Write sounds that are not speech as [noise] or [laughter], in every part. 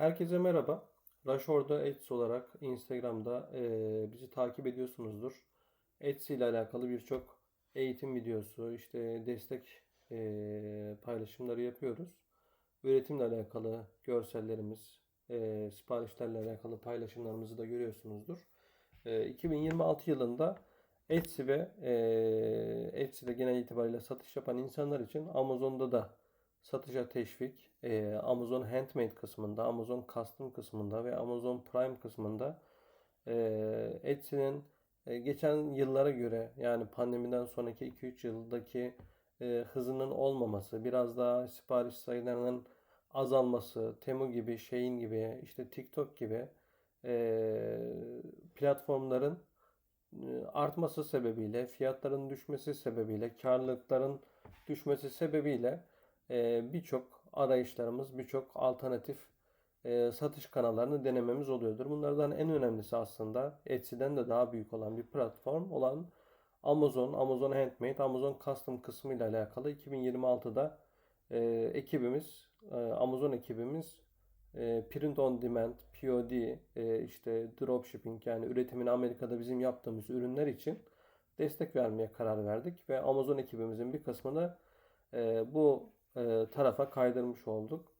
Herkese merhaba. Rashorda Etsy olarak Instagram'da eee, bizi takip ediyorsunuzdur. Etsy ile alakalı birçok eğitim videosu, işte destek eee, paylaşımları yapıyoruz. Üretimle alakalı görsellerimiz, eee, siparişlerle alakalı paylaşımlarımızı da görüyorsunuzdur. Eee, 2026 yılında Etsy ve eee Etsy'de genel itibariyle satış yapan insanlar için Amazon'da da satışa teşvik, eee, Amazon Handmade kısmında, Amazon Custom kısmında ve Amazon Prime kısmında eee Etsy'nin e, geçen yıllara göre yani pandemiden sonraki 2-3 yıldaki e, hızının olmaması, biraz daha sipariş sayılarının azalması, Temu gibi, Shein gibi, işte TikTok gibi e, platformların e, artması sebebiyle, fiyatların düşmesi sebebiyle, karlılıkların düşmesi sebebiyle e, birçok arayışlarımız, birçok alternatif satış kanallarını denememiz oluyordur. Bunlardan en önemlisi aslında Etsy'den de daha büyük olan bir platform olan Amazon, Amazon Handmade, Amazon Custom kısmı ile alakalı 2026'da e, ekibimiz, Amazon ekibimiz print on demand, POD, işte dropshipping yani üretimini Amerika'da bizim yaptığımız ürünler için destek vermeye karar verdik ve Amazon ekibimizin bir kısmını bu e, tarafa kaydırmış olduk.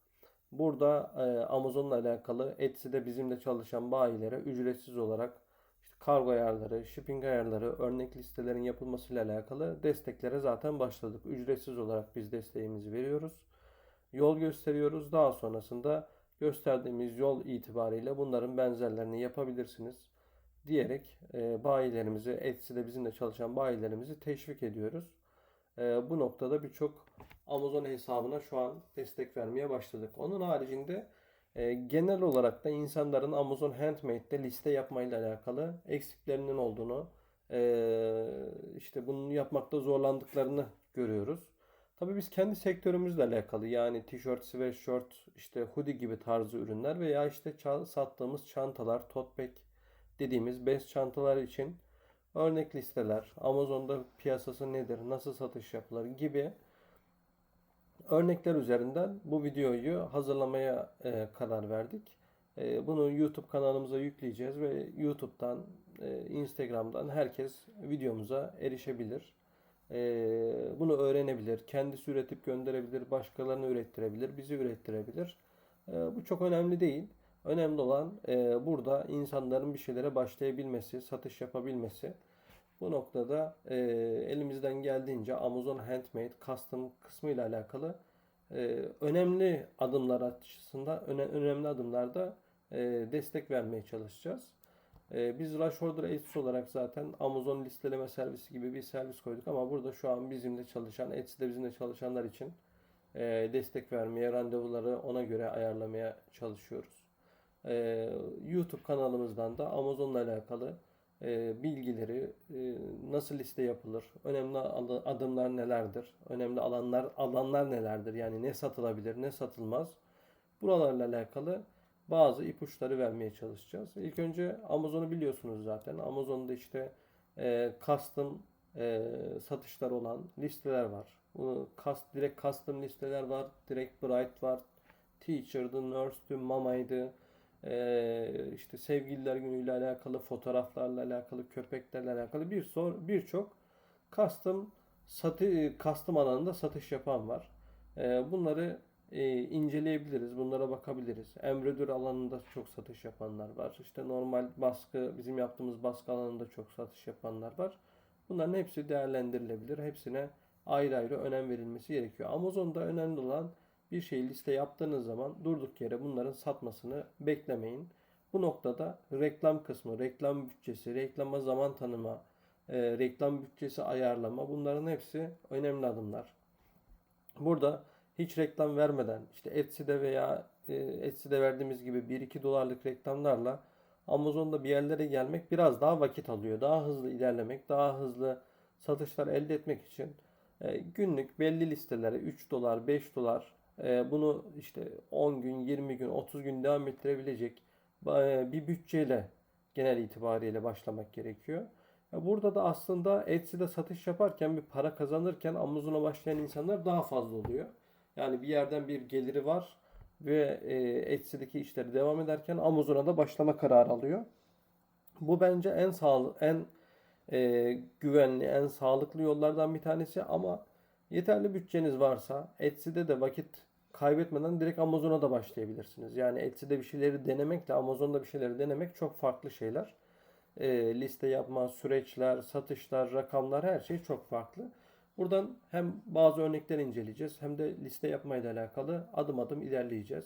Burada e, Amazon'la alakalı Etsy'de bizimle çalışan bayilere ücretsiz olarak işte kargo ayarları, shipping ayarları, örnek listelerin yapılmasıyla alakalı desteklere zaten başladık. Ücretsiz olarak biz desteğimizi veriyoruz. Yol gösteriyoruz. Daha sonrasında gösterdiğimiz yol itibariyle bunların benzerlerini yapabilirsiniz diyerek e, bayilerimizi, Etsy'de bizimle çalışan bayilerimizi teşvik ediyoruz. E, bu noktada birçok Amazon hesabına şu an destek vermeye başladık. Onun haricinde e, genel olarak da insanların Amazon Handmade'de liste yapmayla alakalı eksiklerinin olduğunu, e, işte bunu yapmakta zorlandıklarını görüyoruz. Tabii biz kendi sektörümüzle alakalı yani tişört, sweatshirt, işte hoodie gibi tarzı ürünler veya işte sattığımız çantalar, tote bag dediğimiz bez çantalar için örnek listeler, Amazon'da piyasası nedir, nasıl satış yapılır gibi örnekler üzerinden bu videoyu hazırlamaya e, karar verdik. E, bunu YouTube kanalımıza yükleyeceğiz ve YouTube'dan, e, Instagram'dan herkes videomuza erişebilir. E, bunu öğrenebilir, kendisi üretip gönderebilir, başkalarını ürettirebilir, bizi ürettirebilir. E, bu çok önemli değil. Önemli olan e, burada insanların bir şeylere başlayabilmesi, satış yapabilmesi. Bu noktada e, elimizden geldiğince Amazon Handmade Custom kısmı ile alakalı e, önemli adımlar açısından öne, önemli adımlarda e, destek vermeye çalışacağız. E, biz Rush Order Etsy olarak zaten Amazon listeleme servisi gibi bir servis koyduk ama burada şu an bizimle çalışan, Etsy'de bizimle çalışanlar için e, destek vermeye, randevuları ona göre ayarlamaya çalışıyoruz. E, YouTube kanalımızdan da Amazon'la alakalı e, bilgileri, e, nasıl liste yapılır, önemli adı- adımlar nelerdir, önemli alanlar alanlar nelerdir, yani ne satılabilir, ne satılmaz. Buralarla alakalı bazı ipuçları vermeye çalışacağız. İlk önce Amazon'u biliyorsunuz zaten. Amazon'da işte e, custom e, satışlar olan listeler var. Bu cust, direkt custom listeler var, direkt Bright var, Teacher'dı, Nurse'dü, Mama'ydı. Ee, işte sevgililer günüyle alakalı, fotoğraflarla alakalı, köpeklerle alakalı bir sor birçok custom satı custom alanında satış yapan var. Ee, bunları e, inceleyebiliriz, bunlara bakabiliriz. Embroidery alanında çok satış yapanlar var. İşte normal baskı, bizim yaptığımız baskı alanında çok satış yapanlar var. Bunların hepsi değerlendirilebilir. Hepsine ayrı ayrı önem verilmesi gerekiyor. Amazon'da önemli olan bir şeyi liste yaptığınız zaman durduk yere bunların satmasını beklemeyin. Bu noktada reklam kısmı, reklam bütçesi, reklama zaman tanıma, e, reklam bütçesi ayarlama bunların hepsi önemli adımlar. Burada hiç reklam vermeden işte Etsy'de veya e, Etsy'de verdiğimiz gibi 1-2 dolarlık reklamlarla Amazon'da bir yerlere gelmek biraz daha vakit alıyor. Daha hızlı ilerlemek, daha hızlı satışlar elde etmek için e, günlük belli listelere 3 dolar, 5 dolar bunu işte 10 gün, 20 gün, 30 gün devam ettirebilecek e, bir bütçeyle genel itibariyle başlamak gerekiyor. Burada da aslında Etsy'de satış yaparken bir para kazanırken Amazon'a başlayan insanlar daha fazla oluyor. Yani bir yerden bir geliri var. ve e, Etsy'deki işleri devam ederken Amazon'a da başlama kararı alıyor. Bu bence en sağlı, en e, güvenli, en sağlıklı yollardan bir tanesi ama yeterli bütçeniz varsa Etsy'de de vakit kaybetmeden direkt Amazon'a da başlayabilirsiniz. Yani Etsy'de bir şeyleri denemekle Amazon'da bir şeyleri denemek çok farklı şeyler. E, liste yapma, süreçler, satışlar, rakamlar her şey çok farklı. Buradan hem bazı örnekler inceleyeceğiz hem de liste yapmayla alakalı adım adım ilerleyeceğiz.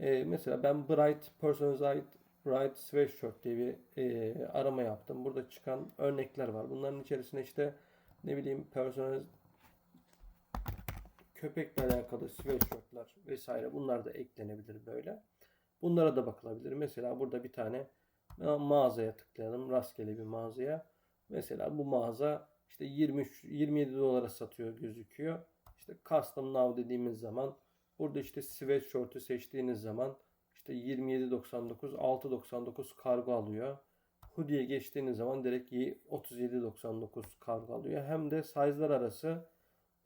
E, mesela ben Bright Personalized Bright Sweatshirt diye bir e, arama yaptım. Burada çıkan örnekler var. Bunların içerisine işte ne bileyim personalized köpekle alakalı sweatshirtler vesaire bunlar da eklenebilir böyle. Bunlara da bakılabilir. Mesela burada bir tane mağazaya tıklayalım. Rastgele bir mağazaya. Mesela bu mağaza işte 23 27 dolara satıyor gözüküyor. İşte custom now dediğimiz zaman burada işte sweatshirt'ü seçtiğiniz zaman işte 27.99 6.99 kargo alıyor. Hoodie'ye geçtiğiniz zaman direkt 37.99 kargo alıyor. Hem de size'lar arası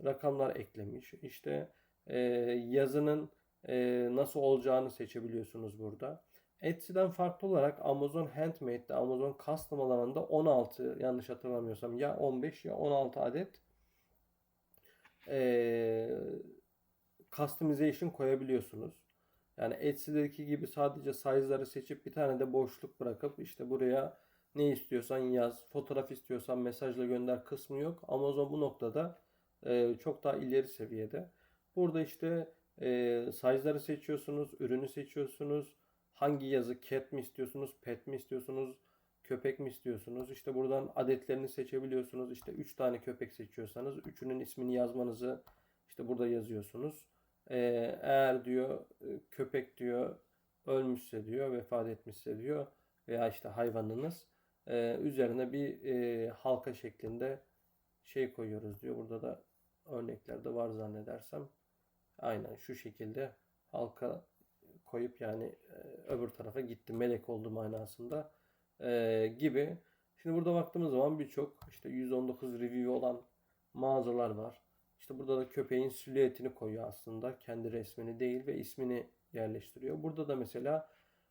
rakamlar eklemiş. İşte e, yazının e, nasıl olacağını seçebiliyorsunuz burada. Etsy'den farklı olarak Amazon Handmade'de Amazon Custom alanında 16 yanlış hatırlamıyorsam ya 15 ya 16 adet e, customization koyabiliyorsunuz. Yani Etsy'deki gibi sadece size'ları seçip bir tane de boşluk bırakıp işte buraya ne istiyorsan yaz, fotoğraf istiyorsan mesajla gönder kısmı yok. Amazon bu noktada e, çok daha ileri seviyede. Burada işte e, size'ları seçiyorsunuz, ürünü seçiyorsunuz. Hangi yazı cat mi istiyorsunuz, pet mi istiyorsunuz, köpek mi istiyorsunuz? İşte buradan adetlerini seçebiliyorsunuz. İşte 3 tane köpek seçiyorsanız üçünün ismini yazmanızı işte burada yazıyorsunuz. Ee, eğer diyor köpek diyor ölmüşse diyor, vefat etmişse diyor veya işte hayvanınız e, üzerine bir e, halka şeklinde şey koyuyoruz diyor. Burada da örneklerde var zannedersem. Aynen şu şekilde halka koyup yani e, öbür tarafa gitti melek oldu manasında e, gibi. Şimdi burada baktığımız zaman birçok işte 119 review olan mağazalar var. İşte burada da köpeğin silüetini koyuyor aslında. Kendi resmini değil ve ismini yerleştiriyor. Burada da mesela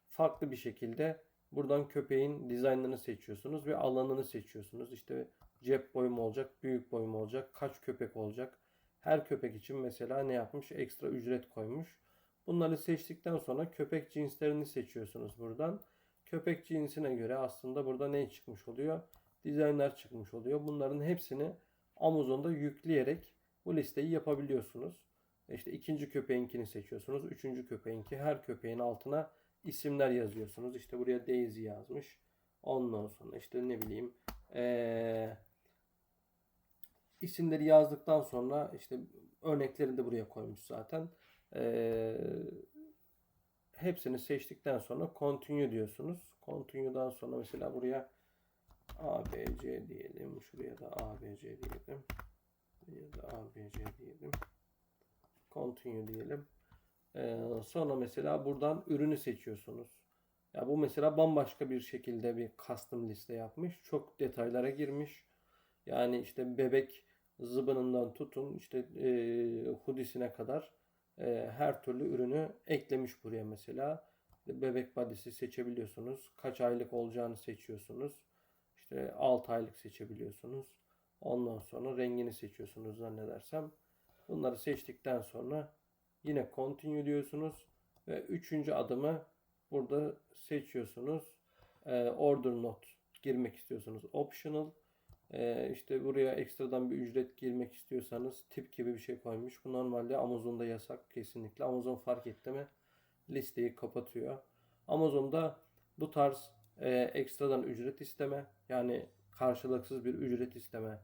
farklı bir şekilde buradan köpeğin dizaynını seçiyorsunuz ve alanını seçiyorsunuz. İşte cep boyu mu olacak, büyük boy mu olacak, kaç köpek olacak. Her köpek için mesela ne yapmış? Ekstra ücret koymuş. Bunları seçtikten sonra köpek cinslerini seçiyorsunuz buradan. Köpek cinsine göre aslında burada ne çıkmış oluyor? Dizaynlar çıkmış oluyor. Bunların hepsini Amazon'da yükleyerek bu listeyi yapabiliyorsunuz. İşte ikinci köpeğinkini seçiyorsunuz. Üçüncü köpeğinki. Her köpeğin altına isimler yazıyorsunuz. İşte buraya Daisy yazmış. Ondan sonra işte ne bileyim ee, isimleri yazdıktan sonra işte örneklerini de buraya koymuş zaten. Ee, hepsini seçtikten sonra continue diyorsunuz. Continue'dan sonra mesela buraya ABC diyelim. Şuraya da ABC diyelim. Ya da ABC diyelim. Continue diyelim. Ee, sonra mesela buradan ürünü seçiyorsunuz. Ya bu mesela bambaşka bir şekilde bir custom liste yapmış. Çok detaylara girmiş. Yani işte bebek zıbınından tutun işte e, hoodisine kadar e, her türlü ürünü eklemiş buraya mesela. Bebek badisi seçebiliyorsunuz. Kaç aylık olacağını seçiyorsunuz. İşte 6 aylık seçebiliyorsunuz. Ondan sonra rengini seçiyorsunuz zannedersem. Bunları seçtikten sonra yine continue diyorsunuz. Ve üçüncü adımı burada seçiyorsunuz. E, order not girmek istiyorsunuz. Optional. E, işte buraya ekstradan bir ücret girmek istiyorsanız tip gibi bir şey koymuş. Bu normalde Amazon'da yasak kesinlikle. Amazon fark etti mi listeyi kapatıyor. Amazon'da bu tarz e, ekstradan ücret isteme yani karşılıksız bir ücret isteme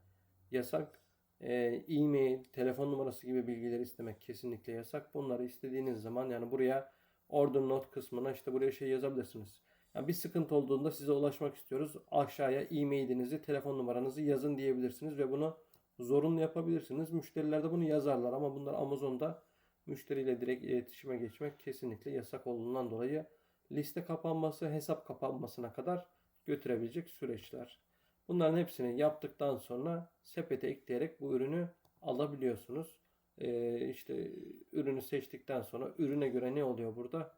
yasak. E, e-mail, telefon numarası gibi bilgileri istemek kesinlikle yasak. Bunları istediğiniz zaman yani buraya order note kısmına işte buraya şey yazabilirsiniz. Yani bir sıkıntı olduğunda size ulaşmak istiyoruz. Aşağıya e-mailinizi, telefon numaranızı yazın diyebilirsiniz ve bunu zorunlu yapabilirsiniz. Müşteriler de bunu yazarlar ama bunlar Amazon'da müşteriyle direkt iletişime geçmek kesinlikle yasak olduğundan dolayı liste kapanması, hesap kapanmasına kadar götürebilecek süreçler. Bunların hepsini yaptıktan sonra sepete ekleyerek bu ürünü alabiliyorsunuz. e, işte ürünü seçtikten sonra ürüne göre ne oluyor burada?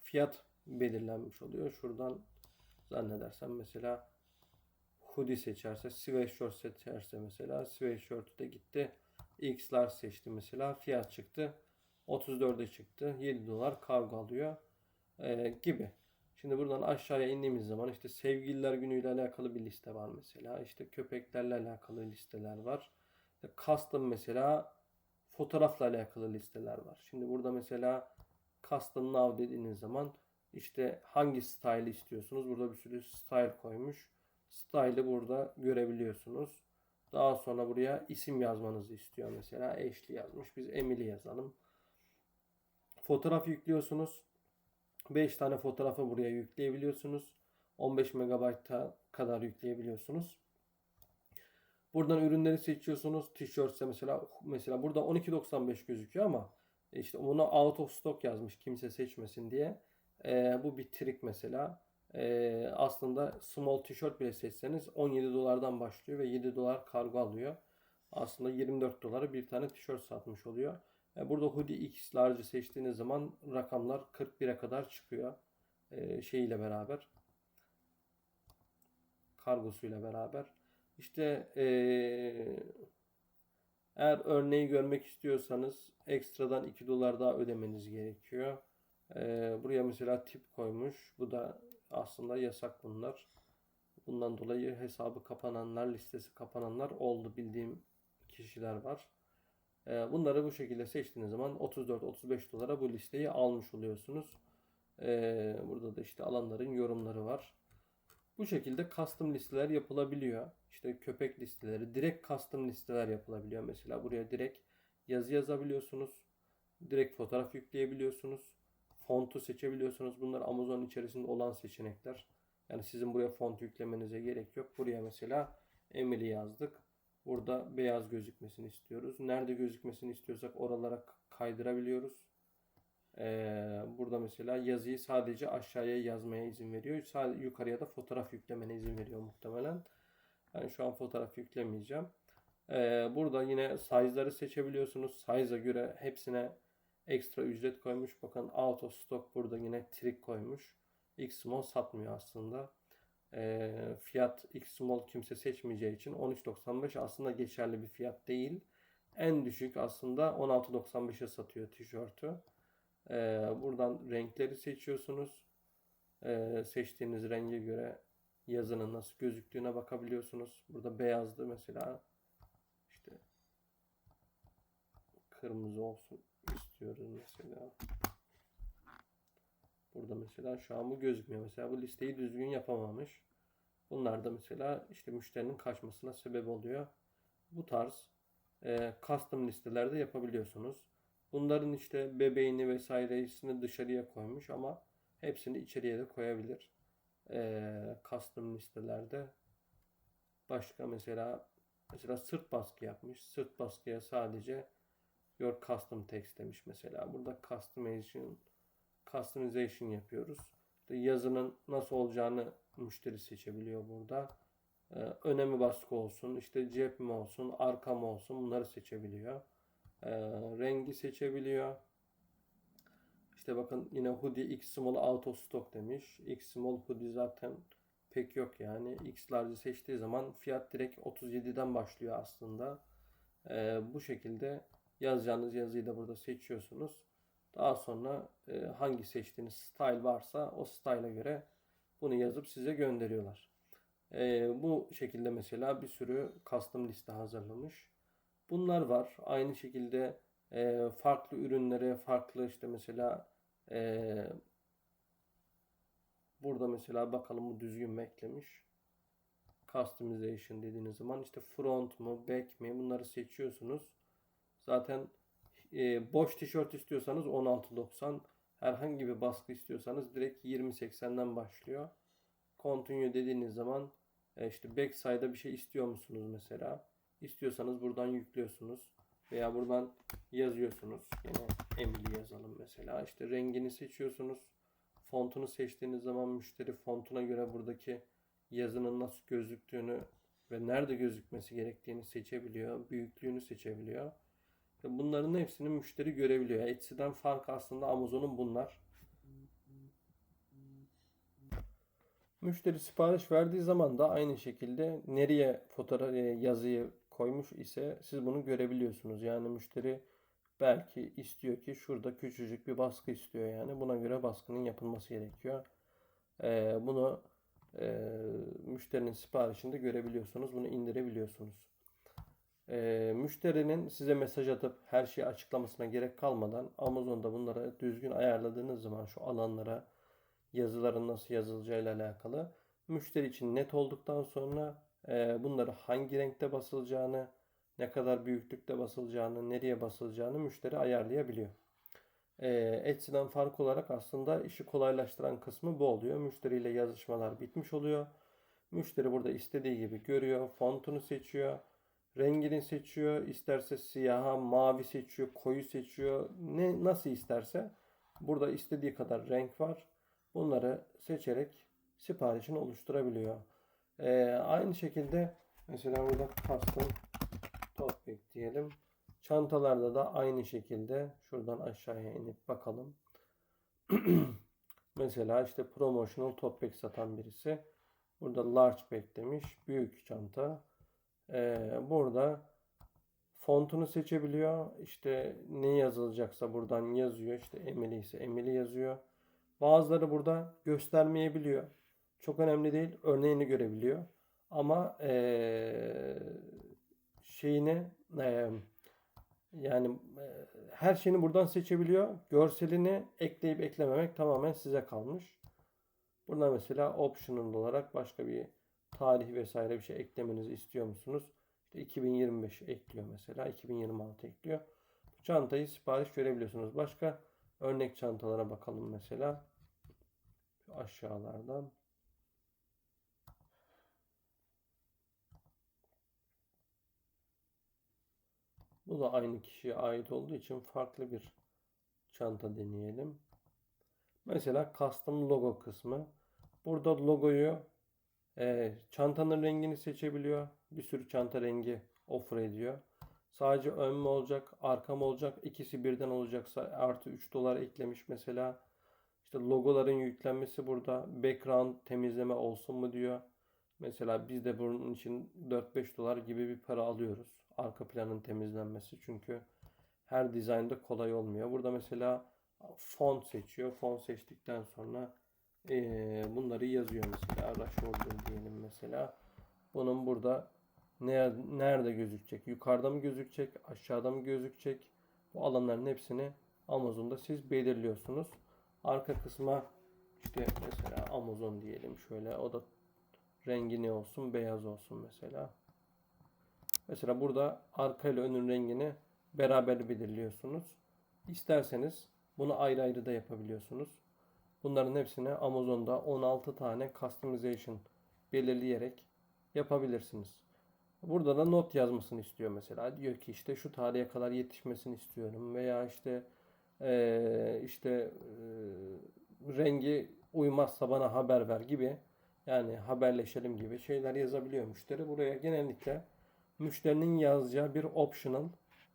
Fiyat belirlenmiş oluyor. Şuradan zannedersem mesela hoodie seçerse, sweatshirt seçerse mesela sweatshirt'ü de gitti. X'lar seçti mesela. Fiyat çıktı. 34'e çıktı. 7 dolar kargo alıyor. Ee, gibi. Şimdi buradan aşağıya indiğimiz zaman işte sevgililer günüyle alakalı bir liste var mesela. İşte köpeklerle alakalı listeler var. Custom mesela fotoğrafla alakalı listeler var. Şimdi burada mesela custom now dediğiniz zaman işte hangi style istiyorsunuz? Burada bir sürü style koymuş. Style'ı burada görebiliyorsunuz. Daha sonra buraya isim yazmanızı istiyor mesela. Ashley yazmış. Biz Emily yazalım. Fotoğraf yüklüyorsunuz. 5 tane fotoğrafı buraya yükleyebiliyorsunuz. 15 megabayta kadar yükleyebiliyorsunuz. Buradan ürünleri seçiyorsunuz. Tişörtse mesela mesela burada 12.95 gözüküyor ama işte onu out of stock yazmış kimse seçmesin diye. Ee, bu bir trik mesela. Ee, aslında small tişört bile seçseniz 17 dolardan başlıyor ve 7 dolar kargo alıyor. Aslında 24 dolara bir tane tişört satmış oluyor. E, Burada hoodie X large'ı seçtiğiniz zaman rakamlar 41'e kadar çıkıyor. E, şeyiyle beraber. Kargosuyla beraber. İşte e, eğer örneği görmek istiyorsanız ekstradan 2 dolar daha ödemeniz gerekiyor. E, buraya mesela tip koymuş. Bu da aslında yasak bunlar. Bundan dolayı hesabı kapananlar, listesi kapananlar oldu bildiğim kişiler var. Ee, Bunları bu şekilde seçtiğiniz zaman 34-35 dolara bu listeyi almış oluyorsunuz. Ee, Burada da işte alanların yorumları var. Bu şekilde custom listeler yapılabiliyor. İşte köpek listeleri, direkt custom listeler yapılabiliyor. Mesela buraya direkt yazı yazabiliyorsunuz. Direkt fotoğraf yükleyebiliyorsunuz. Fontu seçebiliyorsunuz. Bunlar Amazon içerisinde olan seçenekler. Yani sizin buraya font yüklemenize gerek yok. Buraya mesela Emily yazdık. Burada beyaz gözükmesini istiyoruz. Nerede gözükmesini istiyorsak oralara kaydırabiliyoruz. Ee, burada mesela yazıyı sadece aşağıya yazmaya izin veriyor. Sadece yukarıya da fotoğraf yüklemene izin veriyor muhtemelen. Ben şu an fotoğraf yüklemeyeceğim. Ee, burada yine size'ları seçebiliyorsunuz. Size'a göre hepsine ekstra ücret koymuş. Bakın out of stock burada yine trik koymuş. X small satmıyor aslında e, fiyat X small kimse seçmeyeceği için 13.95 aslında geçerli bir fiyat değil. En düşük aslında 16.95'e satıyor tişörtü. E, buradan renkleri seçiyorsunuz. E, seçtiğiniz renge göre yazının nasıl gözüktüğüne bakabiliyorsunuz. Burada beyazdı mesela. İşte kırmızı olsun istiyoruz mesela. Burada mesela şu an bu gözükmüyor. Mesela bu listeyi düzgün yapamamış. Bunlar da mesela işte müşterinin kaçmasına sebep oluyor. Bu tarz e, custom listelerde yapabiliyorsunuz. Bunların işte bebeğini vesairesini dışarıya koymuş ama hepsini içeriye de koyabilir. E, custom listelerde başka mesela mesela sırt baskı yapmış. Sırt baskıya sadece your custom text demiş mesela. Burada customization customization yapıyoruz. İşte yazının nasıl olacağını müşteri seçebiliyor burada. Ee, önemi baskı olsun, işte cep mi olsun, arka mı olsun bunları seçebiliyor. Ee, rengi seçebiliyor. İşte bakın yine hoodie X small out of stock demiş. X small hoodie zaten pek yok yani. X large seçtiği zaman fiyat direkt 37'den başlıyor aslında. Ee, bu şekilde yazacağınız yazıyı da burada seçiyorsunuz. Daha sonra e, hangi seçtiğiniz style varsa o style'a göre bunu yazıp size gönderiyorlar. E, bu şekilde mesela bir sürü custom liste hazırlamış. Bunlar var. Aynı şekilde e, farklı ürünlere farklı işte mesela e, burada mesela bakalım bu düzgün mü eklemiş. Customization dediğiniz zaman işte front mu back mi bunları seçiyorsunuz. Zaten e, boş tişört istiyorsanız 16.90 herhangi bir baskı istiyorsanız direkt 20.80'den başlıyor. Continue dediğiniz zaman e, işte backside'a bir şey istiyor musunuz mesela? İstiyorsanız buradan yüklüyorsunuz veya buradan yazıyorsunuz. Yine Emily yazalım mesela. İşte rengini seçiyorsunuz. Fontunu seçtiğiniz zaman müşteri fontuna göre buradaki yazının nasıl gözüktüğünü ve nerede gözükmesi gerektiğini seçebiliyor. Büyüklüğünü seçebiliyor. Bunların hepsini müşteri görebiliyor. Etsy'den fark aslında Amazon'un bunlar. Müşteri sipariş verdiği zaman da aynı şekilde nereye fotoğraf e, yazıyı koymuş ise siz bunu görebiliyorsunuz. Yani müşteri belki istiyor ki şurada küçücük bir baskı istiyor yani. Buna göre baskının yapılması gerekiyor. Ee, bunu e, müşterinin siparişinde görebiliyorsunuz. Bunu indirebiliyorsunuz. Ee, müşterinin size mesaj atıp her şeyi açıklamasına gerek kalmadan Amazon'da bunları düzgün ayarladığınız zaman şu alanlara yazıların nasıl yazılacağıyla alakalı müşteri için net olduktan sonra e, bunları hangi renkte basılacağını, ne kadar büyüklükte basılacağını, nereye basılacağını müşteri ayarlayabiliyor. E, Etsy'den fark olarak aslında işi kolaylaştıran kısmı bu oluyor. Müşteriyle yazışmalar bitmiş oluyor. Müşteri burada istediği gibi görüyor, fontunu seçiyor, rengini seçiyor, isterse siyaha, mavi seçiyor, koyu seçiyor, ne nasıl isterse. Burada istediği kadar renk var. Bunları seçerek siparişini oluşturabiliyor. Ee, aynı şekilde mesela burada custom bag diyelim. Çantalarda da aynı şekilde şuradan aşağıya inip bakalım. [clears throat] mesela işte promotional tote satan birisi. Burada large bag demiş. Büyük çanta. Ee, burada fontunu seçebiliyor. İşte ne yazılacaksa buradan yazıyor. İşte Emily ise Emily yazıyor. Bazıları burada göstermeyebiliyor. Çok önemli değil. Örneğini görebiliyor. Ama eee şeyini eee, yani eee, her şeyini buradan seçebiliyor. Görselini ekleyip eklememek tamamen size kalmış. Burada mesela optional olarak başka bir tarih vesaire bir şey eklemenizi istiyor musunuz? İşte 2025 ekliyor mesela. 2026 ekliyor. Bu çantayı sipariş verebiliyorsunuz. Başka örnek çantalara bakalım mesela. Şu aşağılardan. Bu da aynı kişiye ait olduğu için farklı bir çanta deneyelim. Mesela custom logo kısmı. Burada logoyu e, çantanın rengini seçebiliyor. Bir sürü çanta rengi offer ediyor. Sadece ön mü olacak, arka mı olacak? İkisi birden olacaksa artı 3 dolar eklemiş mesela. İşte logoların yüklenmesi burada. Background temizleme olsun mu diyor. Mesela biz de bunun için 4-5 dolar gibi bir para alıyoruz. Arka planın temizlenmesi. Çünkü her dizaynda kolay olmuyor. Burada mesela font seçiyor. Font seçtikten sonra eee, bunları yazıyor mesela. Rush order diyelim mesela. Bunun burada ne, nerede gözükecek? Yukarıda mı gözükecek? Aşağıda mı gözükecek? Bu alanların hepsini Amazon'da siz belirliyorsunuz. Arka kısma işte mesela Amazon diyelim şöyle o da rengi ne olsun? Beyaz olsun mesela. Mesela burada arka ile önün rengini beraber belirliyorsunuz. İsterseniz bunu ayrı ayrı da yapabiliyorsunuz. Bunların hepsini Amazon'da 16 tane customization belirleyerek yapabilirsiniz. Burada da not yazmasını istiyor mesela. Diyor ki işte şu tarihe kadar yetişmesini istiyorum veya işte eee, işte eee, rengi uymazsa bana haber ver gibi yani haberleşelim gibi şeyler yazabiliyor müşteri. Buraya genellikle müşterinin yazacağı bir optional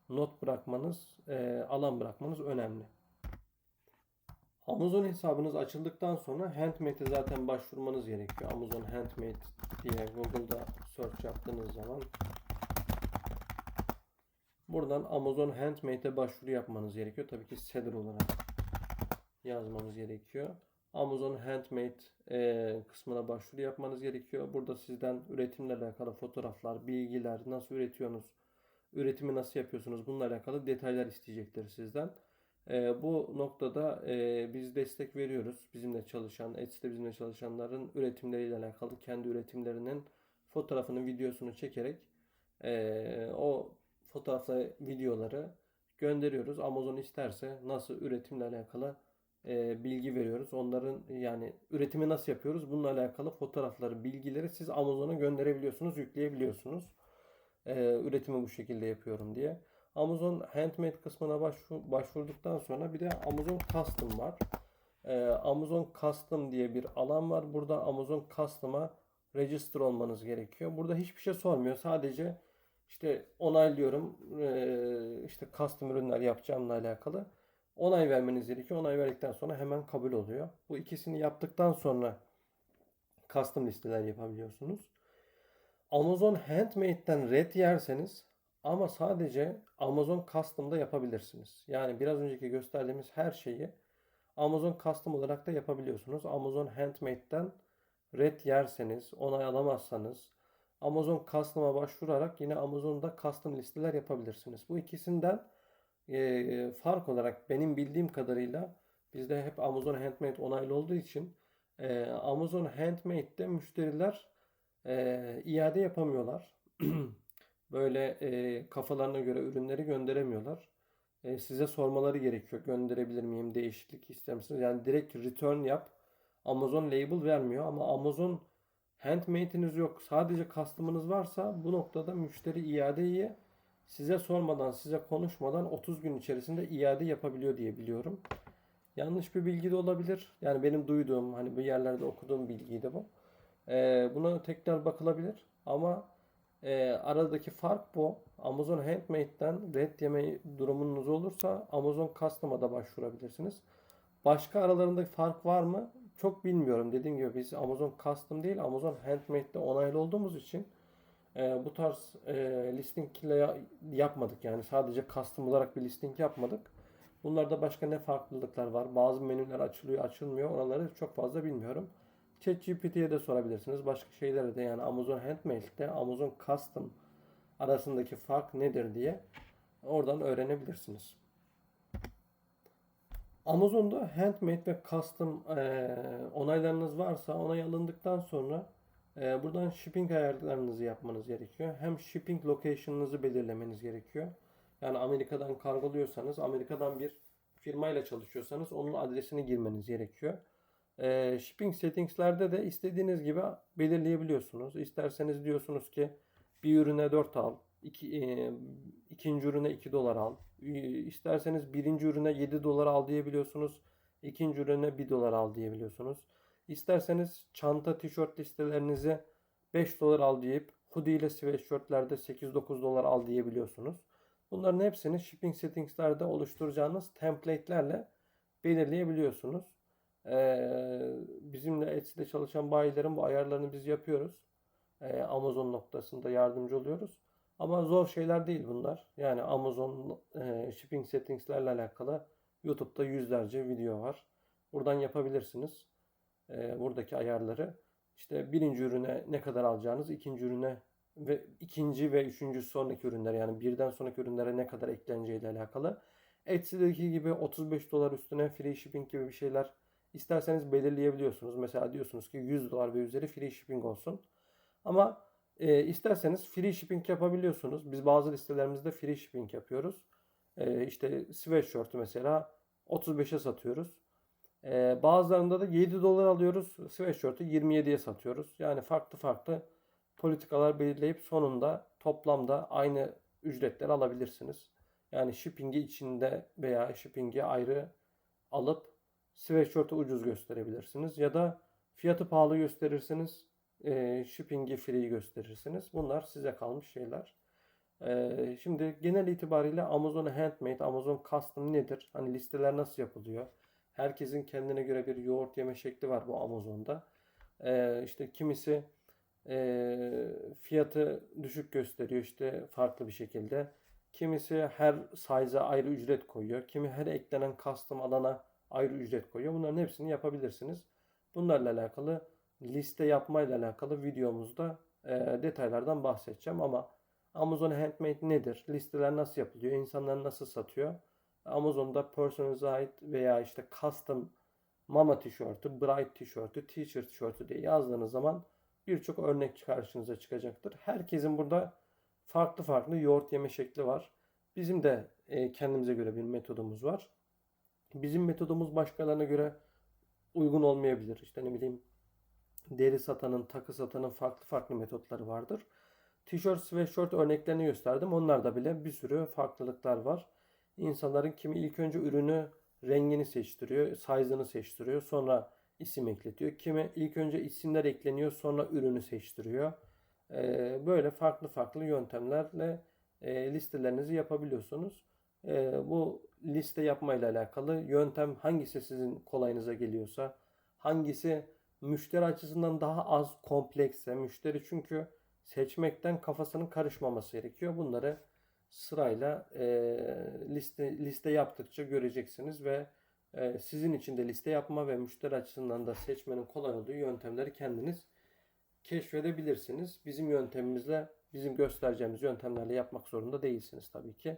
not bırakmanız, eee, alan bırakmanız önemli. Amazon hesabınız açıldıktan sonra Handmade'e zaten başvurmanız gerekiyor. Amazon Handmade diye Google'da search yaptığınız zaman buradan Amazon Handmade'e başvuru yapmanız gerekiyor. Tabii ki seller olarak yazmanız gerekiyor. Amazon Handmade e, kısmına başvuru yapmanız gerekiyor. Burada sizden üretimle alakalı fotoğraflar, bilgiler, nasıl üretiyorsunuz, üretimi nasıl yapıyorsunuz bununla alakalı detaylar isteyecektir sizden. E, bu noktada e, biz destek veriyoruz. Bizimle çalışan, Etsy'de bizimle çalışanların üretimleriyle alakalı kendi üretimlerinin fotoğrafını, videosunu çekerek e, o fotoğrafla videoları gönderiyoruz. Amazon isterse nasıl üretimle alakalı e, bilgi veriyoruz. Onların yani üretimi nasıl yapıyoruz? Bununla alakalı fotoğrafları, bilgileri siz Amazon'a gönderebiliyorsunuz, yükleyebiliyorsunuz. E, üretimi bu şekilde yapıyorum diye. Amazon Handmade kısmına başvur, başvurduktan sonra bir de Amazon Custom var. E, Amazon Custom diye bir alan var. Burada Amazon Custom'a register olmanız gerekiyor. Burada hiçbir şey sormuyor. Sadece İşte onaylıyorum. Ee, işte custom ürünler yapacağımla alakalı. Onay vermeniz gerekiyor. Onay verdikten sonra hemen kabul oluyor. Bu ikisini yaptıktan sonra custom listeler yapabiliyorsunuz. Amazon Handmade'den red yerseniz ama sadece Amazon Custom'da yapabilirsiniz. Yani biraz önceki gösterdiğimiz her şeyi Amazon Custom olarak da yapabiliyorsunuz. Amazon Handmade'den red yerseniz, onay alamazsanız Amazon Custom'a başvurarak yine Amazon'da custom listeler yapabilirsiniz. Bu ikisinden e, fark olarak benim bildiğim kadarıyla bizde hep Amazon Handmade onaylı olduğu için e, Amazon Handmade'de müşteriler e, iade yapamıyorlar. [clears throat] Böyle e, kafalarına göre ürünleri gönderemiyorlar. E, size sormaları gerekiyor. Gönderebilir miyim? Değişiklik ister misiniz? Yani direkt return yap. Amazon label vermiyor ama Amazon handmade'iniz yok. Sadece custom'ınız varsa bu noktada müşteri iadeyi size sormadan, size konuşmadan 30 gün içerisinde iade yapabiliyor diye biliyorum. Yanlış bir bilgi de olabilir. Yani benim duyduğum, hani bir yerlerde okuduğum bilgiydi bu. Ee, buna tekrar bakılabilir. Ama e, aradaki fark bu. Amazon Handmade'den red yeme durumunuz olursa Amazon Custom'a da başvurabilirsiniz. Başka aralarındaki fark var mı? Çok bilmiyorum. Dediğim gibi biz Amazon Custom değil Amazon Handmade'de onaylı olduğumuz için e, bu tarz e, listing ile yapmadık. Yani sadece custom olarak bir listing yapmadık. Bunlarda başka ne farklılıklar var? Bazı menüler açılıyor, açılmıyor. Oraları çok fazla bilmiyorum. ChatGPT'ye de sorabilirsiniz. Başka şeylere de yani Amazon Handmade'de Amazon Custom arasındaki fark nedir diye oradan öğrenebilirsiniz. Amazon'da handmade ve custom e, onaylarınız varsa onay alındıktan sonra e, buradan shipping ayarlarınızı yapmanız gerekiyor. Hem shipping location'ınızı belirlemeniz gerekiyor. Yani Amerika'dan kargoluyorsanız, Amerika'dan bir firmayla çalışıyorsanız onun adresini girmeniz gerekiyor. E, shipping settings'lerde de istediğiniz gibi belirleyebiliyorsunuz. İsterseniz diyorsunuz ki bir ürüne 4 al, iki, e, ikinci ürüne 2 dolar al. E, isterseniz birinci ürüne 7 dolar al diyebiliyorsunuz. İkinci ürüne 1 dolar al diyebiliyorsunuz. İsterseniz çanta, tişört listelerinizi 5 dolar al deyip hoodie ile sweatshirtlerde 8-9 dolar al diyebiliyorsunuz. Bunların hepsini shipping settings'lerde oluşturacağınız template'lerle belirleyebiliyorsunuz. Ee, bizimle Etsy'de çalışan bayilerin bu ayarlarını biz yapıyoruz. Ee, Amazon noktasında yardımcı oluyoruz. Ama zor şeyler değil bunlar. Yani Amazon e, shipping settings'lerle alakalı YouTube'da yüzlerce video var. Buradan yapabilirsiniz. E, buradaki ayarları. İşte birinci ürüne ne kadar alacağınız, ikinci ürüne ve ikinci ve üçüncü sonraki ürünler yani birden sonraki ürünlere ne kadar ekleneceği ile alakalı. Etsy'deki gibi 35 dolar üstüne free shipping gibi bir şeyler isterseniz belirleyebiliyorsunuz. Mesela diyorsunuz ki 100 dolar ve üzeri free shipping olsun. Ama e, isterseniz free shipping yapabiliyorsunuz. Biz bazı listelerimizde free shipping yapıyoruz. E, işte sweatshirt'ü mesela 35'e satıyoruz. E, bazılarında da 7 dolar alıyoruz. Sweatshirt'ü 27'ye satıyoruz. Yani farklı farklı politikalar belirleyip sonunda toplamda aynı ücretleri alabilirsiniz. Yani shipping'i içinde veya shipping'i ayrı alıp sweatshirt'ü ucuz gösterebilirsiniz. Ya da fiyatı pahalı gösterirsiniz. E, shipping'i free gösterirsiniz. Bunlar size kalmış şeyler. E, şimdi genel itibariyle Amazon Handmade, Amazon Custom nedir? Hani listeler nasıl yapılıyor? Herkesin kendine göre bir yoğurt yeme şekli var bu Amazon'da. E, işte kimisi e, fiyatı düşük gösteriyor işte farklı bir şekilde. Kimisi her size'a ayrı ücret koyuyor. Kimi her eklenen custom alana ayrı ücret koyuyor. Bunların hepsini yapabilirsiniz. Bunlarla alakalı liste yapmayla alakalı videomuzda e, detaylardan bahsedeceğim ama Amazon Handmade nedir? Listeler nasıl yapılıyor? İnsanlar nasıl satıyor? Amazon'da personalized veya işte custom mama tişörtü, bride tişörtü, teacher tişörtü diye yazdığınız zaman birçok örnek karşınıza çıkacaktır. Herkesin burada farklı farklı yoğurt yeme şekli var. Bizim de e, kendimize göre bir metodumuz var. Bizim metodumuz başkalarına göre uygun olmayabilir. İşte ne bileyim deri satanın, takı satanın farklı farklı metotları vardır. Tişört, sweatshirt örneklerini gösterdim. Onlarda bile bir sürü farklılıklar var. İnsanların kimi ilk önce ürünü rengini seçtiriyor, size'ını seçtiriyor. Sonra isim ekletiyor. Kimi ilk önce isimler ekleniyor, sonra ürünü seçtiriyor. Ee, böyle farklı farklı yöntemlerle e, listelerinizi yapabiliyorsunuz. Ee, bu liste yapmayla alakalı yöntem hangisi sizin kolayınıza geliyorsa, hangisi müşteri açısından daha az kompleksse, müşteri çünkü seçmekten kafasının karışmaması gerekiyor. Bunları sırayla e, liste liste yaptıkça göreceksiniz ve e, sizin için de liste yapma ve müşteri açısından da seçmenin kolay olduğu yöntemleri kendiniz keşfedebilirsiniz. Bizim yöntemimizle, bizim göstereceğimiz yöntemlerle yapmak zorunda değilsiniz tabii ki.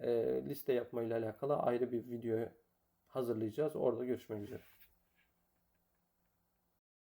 E, liste yapmayla alakalı ayrı bir video hazırlayacağız. Orada görüşmek üzere.